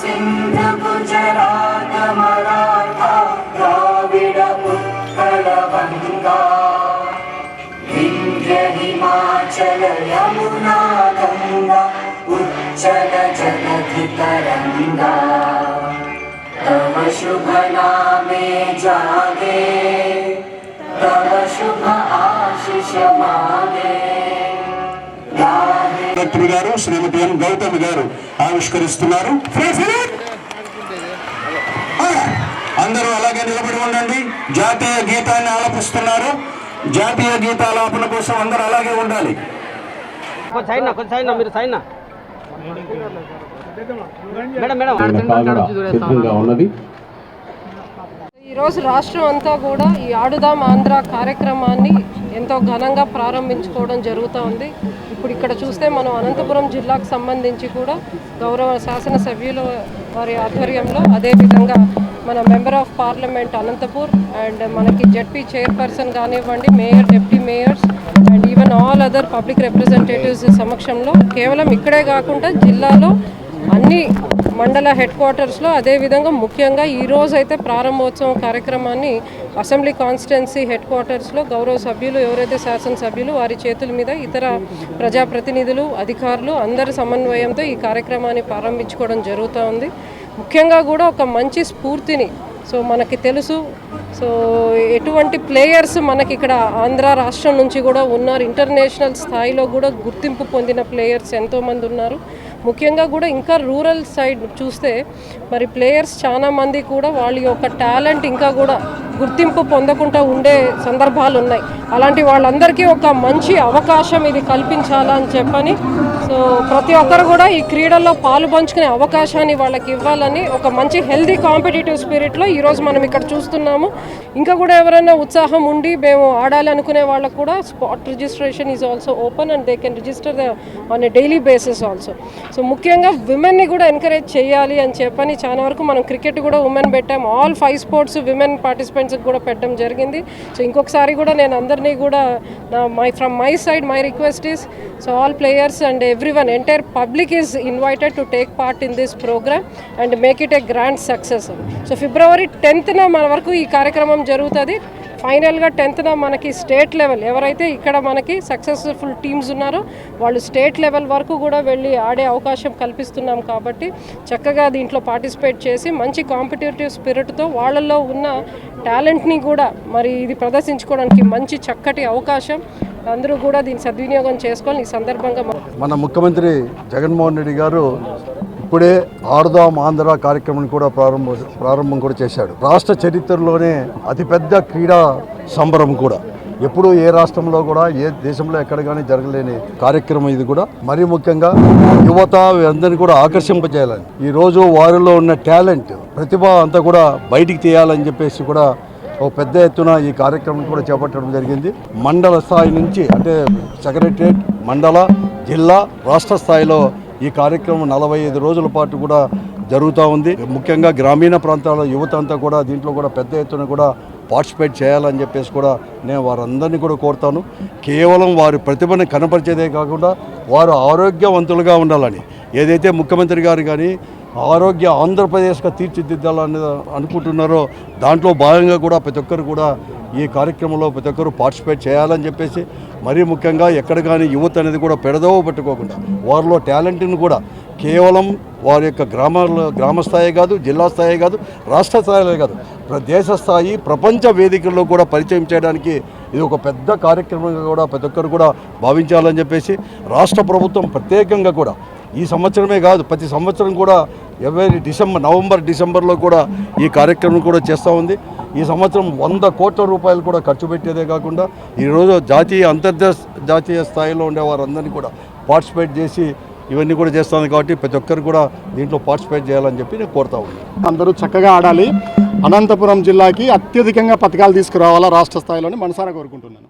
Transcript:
सिंह जरातमरा प्राविडमुत्पन्द्रहिमाचल यमुनातङ्गा उच्चल जगतितरङ्गा तव शुभ नामे जागे तव शुभ आशिषमा गाहे డైరెక్టర్ గారు శ్రీమతి ఎన్ గౌతమి గారు ఆవిష్కరిస్తున్నారు. అందరూ అలాగే నిలబడి ఉండండి. జాతీయ గీతాన్ని ఆలపిస్తున్నారు. జాతీయ గీతాలాపన కోసం అందరూ అలాగే ఉండాలి. ఉన్నది. ఈరోజు రాష్ట్రం అంతా కూడా ఈ ఆడుదాం ఆంధ్ర కార్యక్రమాన్ని ఎంతో ఘనంగా ప్రారంభించుకోవడం జరుగుతూ ఉంది. ఇప్పుడు ఇక్కడ చూస్తే మనం అనంతపురం జిల్లాకు సంబంధించి కూడా గౌరవ శాసనసభ్యుల వారి ఆధ్వర్యంలో అదేవిధంగా మన member of parliament Anantapur and మనకి జడ్పీ చైర్పర్సన్ కానివ్వండి mayor deputy mayors and even all other public representatives సమక్షంలో కేవలం ఇక్కడే కాకుండా జిల్లాలో అన్ని మండల హెడ్ క్వార్టర్స్లో అదేవిధంగా ముఖ్యంగా ఈరోజైతే అయితే ప్రారంభోత్సవం కార్యక్రమాన్ని అసెంబ్లీ కాన్స్టిట్యున్సీ హెడ్ క్వార్టర్స్లో గౌరవ సభ్యులు ఎవరైతే శాసనసభ్యులు వారి చేతుల మీద ఇతర ప్రజాప్రతినిధులు అధికారులు అందరి సమన్వయంతో ఈ కార్యక్రమాన్ని ప్రారంభించుకోవడం జరుగుతూ ఉంది. ముఖ్యంగా కూడా ఒక మంచి స్ఫూర్తిని సో మనకి తెలుసు. సో ఎటువంటి ప్లేయర్స్ మనకి ఇక్కడ ఆంధ్ర రాష్ట్రం నుంచి కూడా ఉన్నారు. ఇంటర్నేషనల్ స్థాయిలో కూడా గుర్తింపు పొందిన ప్లేయర్స్ ఎంతోమంది ఉన్నారు. ముఖ్యంగా కూడా ఇంకా రూరల్ సైడ్ చూస్తే మరి ప్లేయర్స్ చాలా మంది కూడా వాళ్ళ యొక్క టాలెంట్ ఇంకా కూడా గుర్తింపు పొందకుండా ఉండే సందర్భాలు ఉన్నాయి. అలాంటి వాళ్ళందరికీ ఒక మంచి అవకాశం ఇది కల్పించాలని చెప్పని సో ప్రతి ఒక్కరు కూడా ఈ క్రీడల్లో పాలు పంచుకునే అవకాశాన్ని వాళ్ళకి ఇవ్వాలని ఒక మంచి హెల్దీ కాంపిటేటివ్ స్పిరిట్లో ఈరోజు మనం ఇక్కడ చూస్తున్నాము. ఇంకా కూడా ఎవరైనా ఉత్సాహం ఉండి మేము ఆడాలి అనుకునే వాళ్ళకు కూడా spot registration is also open and they can register on a daily basis also so ముఖ్యంగా విమెన్ని కూడా ఎంకరేజ్ చేయాలి అని చెప్పని చాలా వరకు మనం క్రికెట్ కూడా ఉమెన్ పెట్టాం. ఆల్ ఫైవ్ స్పోర్ట్స్ విమెన్ పార్టిసిపెంట్స్కి కూడా పెట్టడం జరిగింది. సో ఇంకొకసారి కూడా నేను అందరినీ కూడా నా my from my side my request is so all players and everyone entire public is invited to take part in this programme and make it a grand success so February టెన్త్న మన వరకు ఈ కార్యక్రమం జరుగుతుంది. ఫైనల్గా టెన్త్న మనకి స్టేట్ లెవెల్ ఎవరైతే ఇక్కడ మనకి సక్సెస్ఫుల్ టీమ్స్ ఉన్నారో వాళ్ళు స్టేట్ లెవెల్ వరకు కూడా వెళ్ళి ఆడే అవకాశం కల్పిస్తున్నాం కాబట్టి చక్కగా దీంట్లో పార్టిసిపేట్ చేసి మంచి కాంపిటేటివ్ స్పిరిట్తో వాళ్ళల్లో ఉన్న టాలెంట్ని కూడా మరి ఇది ప్రదర్శించుకోవడానికి మంచి చక్కటి అవకాశం అందరూ కూడా దీన్ని సద్వినియోగం చేసుకొని ఈ సందర్భంగా మన ముఖ్యమంత్రి జగన్మోహన్ రెడ్డి గారు ఇప్పుడే ఆరుదాం ఆంధ్ర కార్యక్రమం కూడా ప్రారంభ ప్రారంభం కూడా చేశాడు. రాష్ట్ర చరిత్రలోనే అతిపెద్ద క్రీడా సంబరం కూడా. ఎప్పుడూ ఏ రాష్ట్రంలో కూడా ఏ దేశంలో ఎక్కడ కానీ జరగలేని కార్యక్రమం ఇది కూడా. మరీ ముఖ్యంగా యువత అందరినీ కూడా ఆకర్షింపజేయాలని. ఈరోజు వారిలో ఉన్న టాలెంట్ ప్రతిభ అంతా కూడా బయటికి తీయాలని చెప్పేసి కూడా ఒక పెద్ద ఎత్తున ఈ కార్యక్రమం కూడా చేపట్టడం జరిగింది. మండల స్థాయి నుంచి అంటే సెక్రటరియట్ మండల జిల్లా రాష్ట్ర స్థాయిలో ఈ కార్యక్రమం నలభై ఐదు రోజుల పాటు కూడా జరుగుతూ ఉంది. ముఖ్యంగా గ్రామీణ ప్రాంతాల యువత అంతా కూడా దీంట్లో కూడా పెద్ద ఎత్తున కూడా పార్టిసిపేట్ చేయాలని చెప్పేసి కూడా నేను వారందరినీ కూడా కోరుతాను. కేవలం వారి ప్రతిభను కనపరిచేదే కాకుండా వారు ఆరోగ్యవంతులుగా ఉండాలని. ఏదైతే ముఖ్యమంత్రి గారు కానీ ఆరోగ్య ఆంధ్రప్రదేశ్గా తీర్చిదిద్దాలని అనుకుంటున్నారో దాంట్లో భాగంగా కూడా ప్రతి ఒక్కరు కూడా ఈ కార్యక్రమంలో ప్రతి ఒక్కరు పార్టిసిపేట్ చేయాలని చెప్పేసి మరీ ముఖ్యంగా ఎక్కడ కానీ యువత అనేది కూడా పెడదోవ పెట్టుకోకుండా వారిలో టాలెంట్ని కూడా కేవలం వారి యొక్క గ్రామాల గ్రామ స్థాయి కాదు జిల్లా స్థాయి కాదు రాష్ట్ర స్థాయిలో కాదు దేశ స్థాయి ప్రపంచ వేదికల్లో కూడా పరిచయం చేయడానికి ఇది ఒక పెద్ద కార్యక్రమంగా కూడా ప్రతి ఒక్కరు కూడా భావించాలని చెప్పేసి రాష్ట్ర ప్రభుత్వం ప్రత్యేకంగా కూడా ఈ సంవత్సరమే కాదు ప్రతి సంవత్సరం కూడా ఎవరి డిసెంబర్ నవంబర్ డిసెంబర్లో కూడా ఈ కార్యక్రమం కూడా చేస్తూ ఉంది. ఈ సంవత్సరం వంద కోట్ల రూపాయలు కూడా ఖర్చు పెట్టేదే కాకుండా ఈరోజు జాతీయ అంతర్జాతీయ స్థాయిలో ఉండే వారందరినీ కూడా పార్టిసిపేట్ చేసి ఇవన్నీ కూడా చేస్తాను కాబట్టి ప్రతి ఒక్కరు కూడా దీంట్లో పార్టిసిపేట్ చేయాలని చెప్పి నేను కోరుతా ఉన్నాను. అందరూ చక్కగా ఆడాలి. అనంతపురం జిల్లాకి అత్యధికంగా పథకాలు తీసుకురావాలా రాష్ట్ర స్థాయిలోని మనసారా కోరుకుంటున్నాను.